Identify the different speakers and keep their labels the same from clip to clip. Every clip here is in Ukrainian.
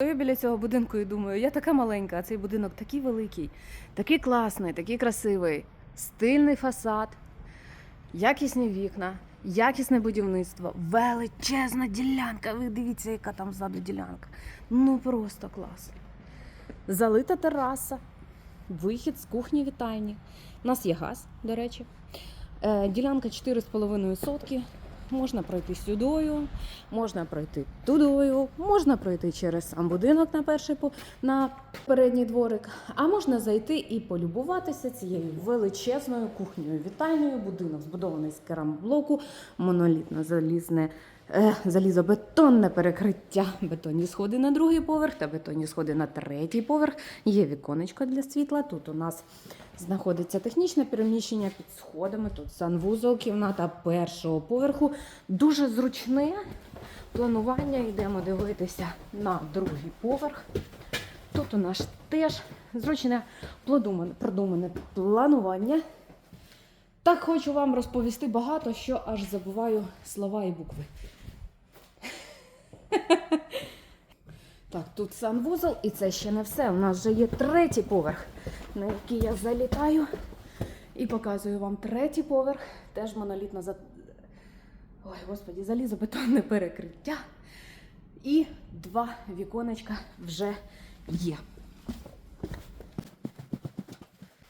Speaker 1: Стою біля цього будинку і думаю, я така маленька, а цей будинок такий великий, такий класний, такий красивий, стильний фасад, якісні вікна, якісне будівництво, величезна ділянка. Ви дивіться, яка там ззаду ділянка. Ну просто клас. Залита тераса, вихід з кухні вітальні. У нас є газ, до речі. Е, ділянка 4,5 сотки. Можна пройти сюдою, можна пройти тудою, можна пройти через сам будинок на перший на передній дворик, а можна зайти і полюбуватися цією величезною кухнею. Вітальною будинок збудований з керамблоку, монолітно залізне. Залізобетонне перекриття, бетонні сходи на другий поверх та бетонні сходи на третій поверх. Є віконечко для світла. Тут у нас знаходиться технічне переміщення під сходами. Тут санвузол, кімната першого поверху. Дуже зручне планування. Йдемо дивитися на другий поверх. Тут у нас теж зручне продумане планування. Так хочу вам розповісти багато, що аж забуваю слова і букви. Так, тут санвузол, і це ще не все. У нас вже є третій поверх, на який я залітаю і показую вам третій поверх. Теж монолітно за. Ой, господі, залізобетонне перекриття. І два віконечка вже є.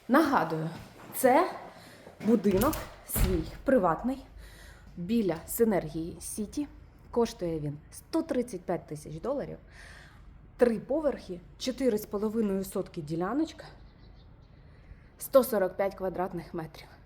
Speaker 1: Нагадую, це будинок свій приватний біля Синергії Сіті. Коштує він 135 тисяч доларів. Три поверхи, 4,5 сотки діляночка, 145 квадратних метрів.